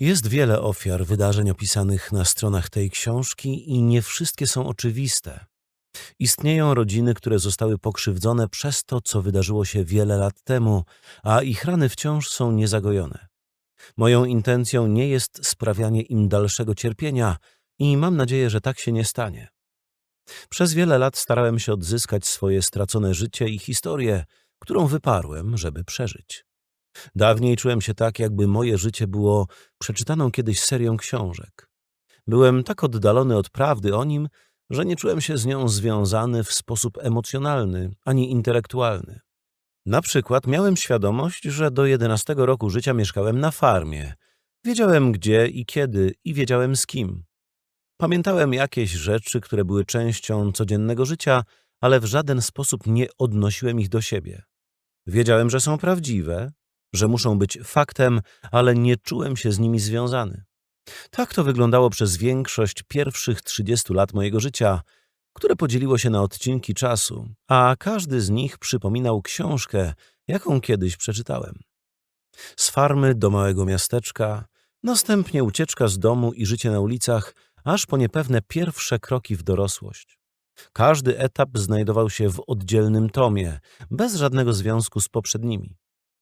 Jest wiele ofiar wydarzeń opisanych na stronach tej książki i nie wszystkie są oczywiste. Istnieją rodziny, które zostały pokrzywdzone przez to, co wydarzyło się wiele lat temu, a ich rany wciąż są niezagojone. Moją intencją nie jest sprawianie im dalszego cierpienia i mam nadzieję, że tak się nie stanie. Przez wiele lat starałem się odzyskać swoje stracone życie i historię, którą wyparłem, żeby przeżyć. Dawniej czułem się tak, jakby moje życie było przeczytaną kiedyś serią książek. Byłem tak oddalony od prawdy o nim, że nie czułem się z nią związany w sposób emocjonalny ani intelektualny. Na przykład miałem świadomość, że do 11 roku życia mieszkałem na farmie. Wiedziałem gdzie i kiedy i wiedziałem z kim. Pamiętałem jakieś rzeczy, które były częścią codziennego życia, ale w żaden sposób nie odnosiłem ich do siebie. Wiedziałem, że są prawdziwe, że muszą być faktem, ale nie czułem się z nimi związany. Tak to wyglądało przez większość pierwszych 30 lat mojego życia, które podzieliło się na odcinki czasu, a każdy z nich przypominał książkę, jaką kiedyś przeczytałem. Z farmy do małego miasteczka, następnie ucieczka z domu i życie na ulicach, aż po niepewne pierwsze kroki w dorosłość. Każdy etap znajdował się w oddzielnym tomie, bez żadnego związku z poprzednimi.